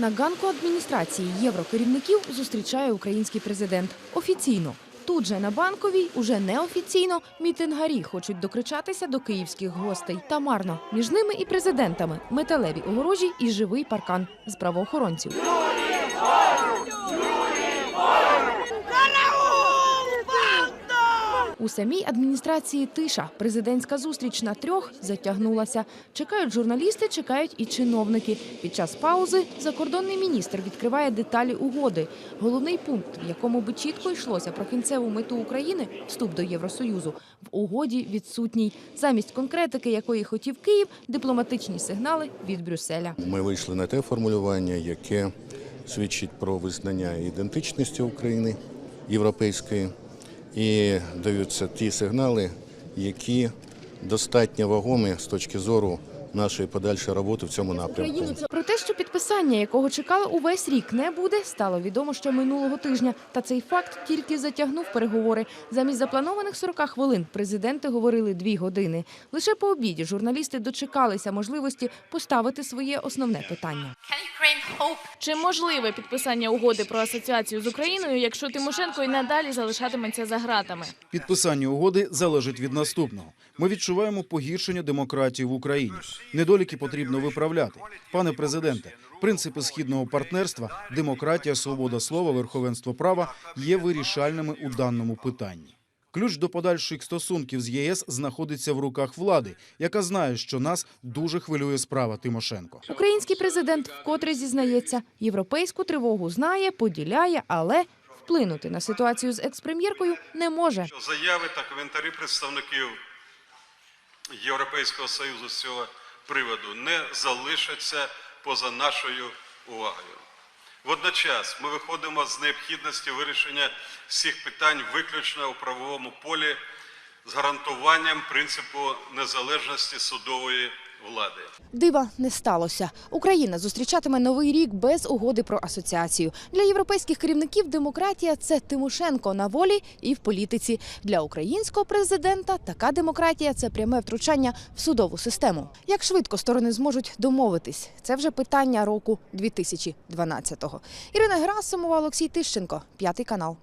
На ганку адміністрації єврокерівників зустрічає український президент офіційно. Тут же на банковій, уже неофіційно, мітингарі хочуть докричатися до київських гостей. Та марно між ними і президентами металеві огорожі і живий паркан з правоохоронців. У самій адміністрації тиша. Президентська зустріч на трьох затягнулася. Чекають журналісти, чекають і чиновники. Під час паузи закордонний міністр відкриває деталі угоди. Головний пункт, в якому би чітко йшлося про кінцеву мету України вступ до Євросоюзу, в угоді відсутній. Замість конкретики, якої хотів Київ, дипломатичні сигнали від Брюсселя. Ми вийшли на те формулювання, яке свідчить про визнання ідентичності України європейської, і даються ті сигнали, які достатньо вагомі з точки зору нашої подальшої роботи в цьому напрямку. Про те, що підписання, якого чекали увесь рік, не буде, стало відомо ще минулого тижня. Та цей факт тільки затягнув переговори. Замість запланованих 40 хвилин президенти говорили дві години. Лише по обіді журналісти дочекалися можливості поставити своє основне питання. Чи можливе підписання угоди про асоціацію з Україною, якщо Тимошенко і надалі залишатиметься за ґратами? Підписання угоди залежить від наступного. Ми відчуваємо погіршення демократії в Україні. Недоліки потрібно виправляти. Пане президенте, принципи східного партнерства, демократія, свобода слова, верховенство права є вирішальними у даному питанні. Ключ до подальших стосунків з ЄС знаходиться в руках влади, яка знає, що нас дуже хвилює справа Тимошенко. Український президент вкотре зізнається, європейську тривогу знає, поділяє, але вплинути на ситуацію з експрем'єркою не може. заяви та коментарі представників Європейського Союзу з цього приводу не залишаться поза нашою увагою. Водночас ми виходимо з необхідності вирішення всіх питань виключно у правовому полі з гарантуванням принципу незалежності судової влади. Дива не сталося. Україна зустрічатиме новий рік без угоди про асоціацію. Для європейських керівників демократія це Тимошенко на волі і в політиці. Для українського президента така демократія це пряме втручання в судову систему. Як швидко сторони зможуть домовитись? Це вже питання року 2012-го. Ірина Герасимова, Олексій Тищенко, п'ятий канал.